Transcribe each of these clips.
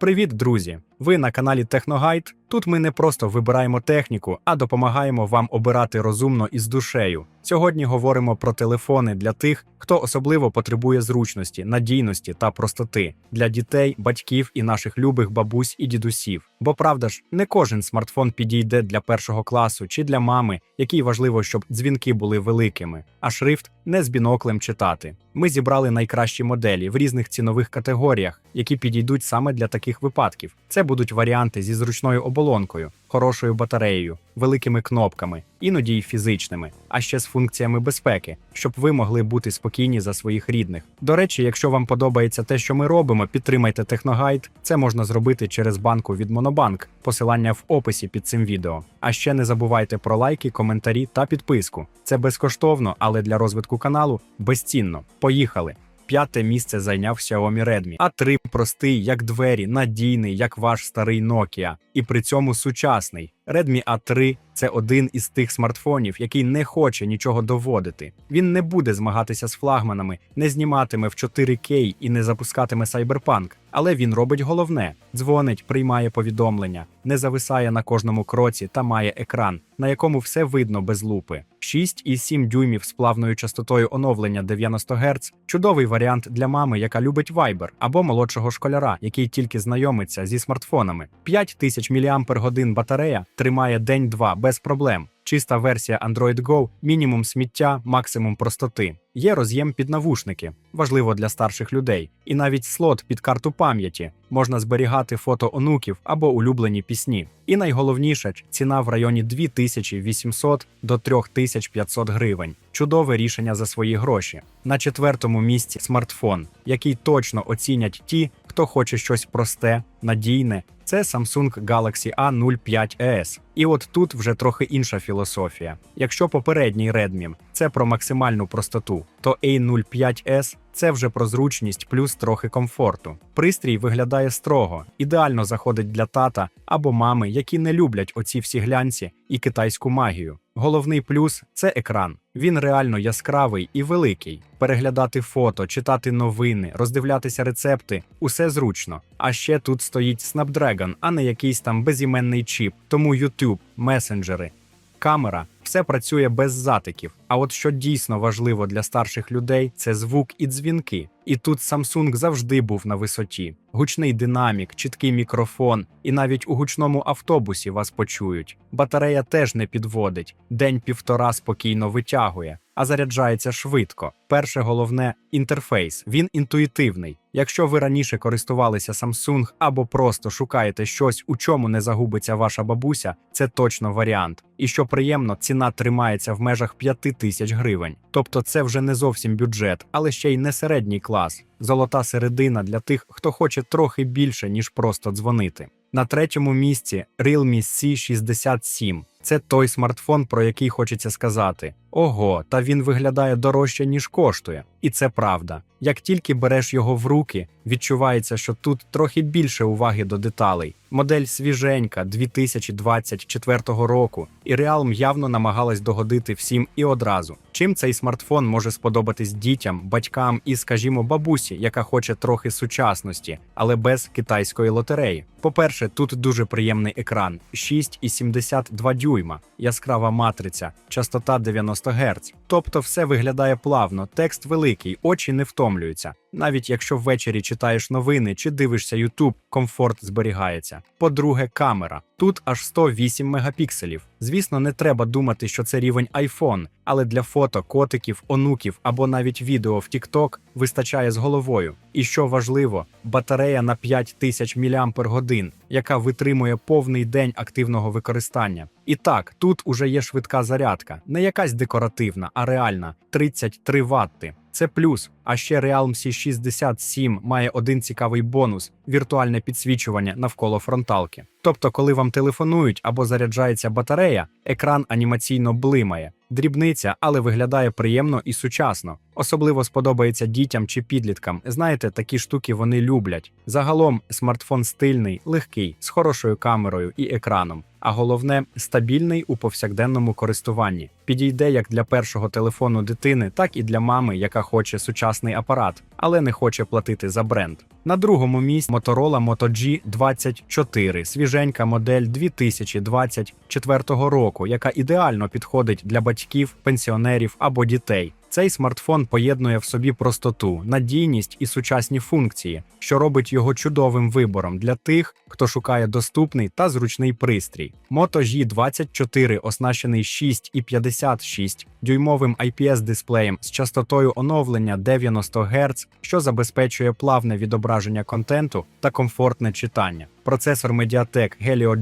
Привіт, друзі! Ви на каналі Техногайд. Тут ми не просто вибираємо техніку, а допомагаємо вам обирати розумно і з душею. Сьогодні говоримо про телефони для тих, хто особливо потребує зручності, надійності та простоти для дітей, батьків і наших любих бабусь і дідусів. Бо правда ж, не кожен смартфон підійде для першого класу чи для мами, якій важливо, щоб дзвінки були великими, а шрифт не з біноклем читати. Ми зібрали найкращі моделі в різних цінових категоріях, які підійдуть саме для таких випадків. Це будуть варіанти зі зручною оболонкою, хорошою батареєю, великими кнопками, іноді й фізичними, а ще з функціями безпеки, щоб ви могли бути спокійні за своїх рідних. До речі, якщо вам подобається те, що ми робимо, підтримайте Техногайд. Це можна зробити через банку від Монобанк. Посилання в описі під цим відео. А ще не забувайте про лайки, коментарі та підписку. Це безкоштовно, але для розвитку каналу безцінно. Поїхали! П'яте місце зайняв Xiaomi Redmi. А3 простий, як двері, надійний, як ваш старий Nokia, і при цьому сучасний. Redmi A3 це один із тих смартфонів, який не хоче нічого доводити. Він не буде змагатися з флагманами, не зніматиме в 4К і не запускатиме Cyberpunk. Але він робить головне: дзвонить, приймає повідомлення, не зависає на кожному кроці та має екран, на якому все видно без лупи. 6,7 дюймів з плавною частотою оновлення 90 Гц – чудовий варіант для мами, яка любить Viber, або молодшого школяра, який тільки знайомиться зі смартфонами. 5000 мАч батарея тримає день-два без проблем. Чиста версія Android Go, мінімум сміття, максимум простоти. Є роз'єм під навушники, важливо для старших людей, і навіть слот під карту пам'яті можна зберігати фото онуків або улюблені пісні. І найголовніше ціна в районі 2800 до 3500 гривень. Чудове рішення за свої гроші. На четвертому місці смартфон, який точно оцінять ті, хто хоче щось просте, надійне. Це Samsung Galaxy A05s. І от тут вже трохи інша філософія. Якщо попередній Redmi – це про максимальну простоту, то A05s – це вже про зручність плюс трохи комфорту. Пристрій виглядає строго, ідеально заходить для тата або мами, які не люблять оці всі глянці і китайську магію. Головний плюс це екран. Він реально яскравий і великий. Переглядати фото, читати новини, роздивлятися рецепти усе зручно. А ще тут стоїть Snapdragon, а не якийсь там безіменний чіп. Тому YouTube, месенджери, камера все працює без затиків. А от що дійсно важливо для старших людей, це звук і дзвінки. І тут Samsung завжди був на висоті. Гучний динамік, чіткий мікрофон, і навіть у гучному автобусі вас почують. Батарея теж не підводить, день-півтора спокійно витягує, а заряджається швидко. Перше головне інтерфейс. Він інтуїтивний. Якщо ви раніше користувалися Samsung або просто шукаєте щось, у чому не загубиться ваша бабуся, це точно варіант. І що приємно, ціна тримається в межах 5 тисяч гривень. Тобто це вже не зовсім бюджет, але ще й не середній клас. Золота середина для тих, хто хоче трохи більше, ніж просто дзвонити. На третьому місці Realme C67. Це той смартфон, про який хочеться сказати: ого, та він виглядає дорожче, ніж коштує. І це правда. Як тільки береш його в руки, відчувається, що тут трохи більше уваги до деталей. Модель свіженька 2024 року, і Realme явно намагалась догодити всім і одразу. Чим цей смартфон може сподобатись дітям, батькам і, скажімо, бабусі, яка хоче трохи сучасності, але без китайської лотереї. По-перше, тут дуже приємний екран 6,72 дюйма, яскрава матриця, частота 90 Гц. Тобто все виглядає плавно, текст великий, очі не втомлюються. Навіть якщо ввечері читаєш новини чи дивишся YouTube, комфорт зберігається. По-друге, камера. Тут аж 108 мегапікселів. Звісно, не треба думати, що це рівень iPhone, але для фото, котиків, онуків або навіть відео в TikTok вистачає з головою. І що важливо, батарея на 5000 мАч, яка витримує повний день активного використання. І так, тут уже є швидка зарядка, не якась декоративна, а реальна 33 Ватти. Це плюс. А ще Realm C67 має один цікавий бонус віртуальне підсвічування навколо фронталки. Тобто, коли вам телефонують або заряджається батарея, екран анімаційно блимає. Дрібниця, але виглядає приємно і сучасно. Особливо сподобається дітям чи підліткам. Знаєте, такі штуки вони люблять. Загалом смартфон стильний, легкий, з хорошою камерою і екраном. А головне стабільний у повсякденному користуванні. Підійде як для першого телефону дитини, так і для мами, яка хоче сучасний апарат, але не хоче платити за бренд. На другому місці Motorola Moto G24, свіженька модель 2024 року, яка ідеально підходить для батьків, пенсіонерів або дітей. Цей смартфон поєднує в собі простоту, надійність і сучасні функції, що робить його чудовим вибором для тих, хто шукає доступний та зручний пристрій. Moto G24 оснащений 6,56 дюймовим IPS-дисплеєм з частотою оновлення 90 Гц, що забезпечує плавне відображення контенту та комфортне читання. Процесор Mediatek Helio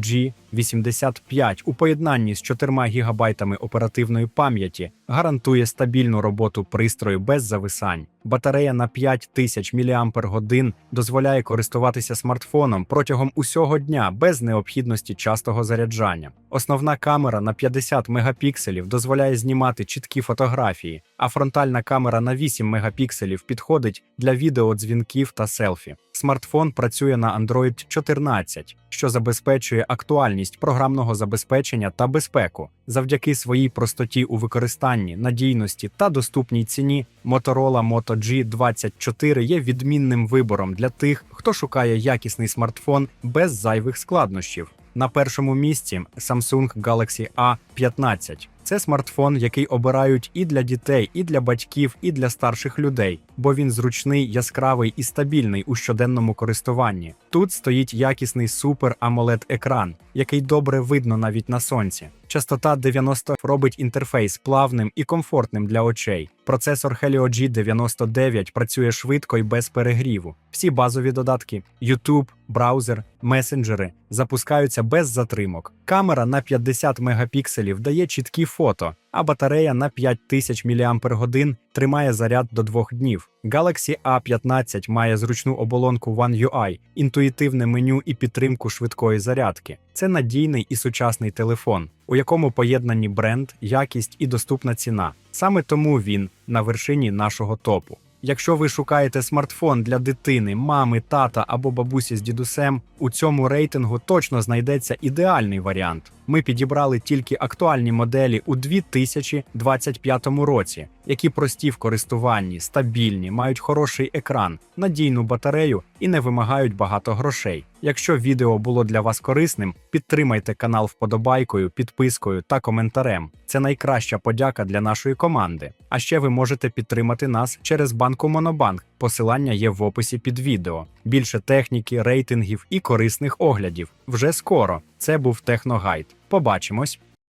G85 у поєднанні з 4 ГБ оперативної пам'яті гарантує стабільну роботу пристрою без зависань. Батарея на 5000 мАч дозволяє користуватися смартфоном протягом усього дня без необхідності частого заряджання. Основна камера на 50 мегапікселів дозволяє знімати чіткі фотографії, а фронтальна камера на 8 мегапікселів підходить для відеодзвінків та селфі. Смартфон працює на Android 14, що забезпечує актуальність програмного забезпечення та безпеку. Завдяки своїй простоті у використанні, надійності та доступній ціні Motorola Moto G24 є відмінним вибором для тих, хто шукає якісний смартфон без зайвих складнощів. На першому місці Samsung Galaxy A15. Це смартфон, який обирають і для дітей, і для батьків, і для старших людей, бо він зручний, яскравий і стабільний у щоденному користуванні. Тут стоїть якісний супер amoled екран, який добре видно навіть на сонці. Частота 90 робить інтерфейс плавним і комфортним для очей. Процесор Helio G99 працює швидко і без перегріву. Всі базові додатки YouTube, браузер, месенджери запускаються без затримок. Камера на 50 мегапікселів дає чіткі фото, а батарея на 5000 мАч тримає заряд до двох днів. Galaxy A15 має зручну оболонку One UI, інтуїтивне меню і підтримку швидкої зарядки. Це надійний і сучасний телефон, у якому поєднані бренд, якість і доступна ціна. Саме тому він на вершині нашого топу. Якщо ви шукаєте смартфон для дитини, мами, тата або бабусі з дідусем, у цьому рейтингу точно знайдеться ідеальний варіант. Ми підібрали тільки актуальні моделі у 2025 році, які прості в користуванні, стабільні, мають хороший екран, надійну батарею і не вимагають багато грошей. Якщо відео було для вас корисним, підтримайте канал вподобайкою, підпискою та коментарем. Це найкраща подяка для нашої команди. А ще ви можете підтримати нас через банку Монобанк. Посилання є в описі під відео. Більше техніки, рейтингів і корисних оглядів. Вже скоро. Це був Техногайд. Побачимось.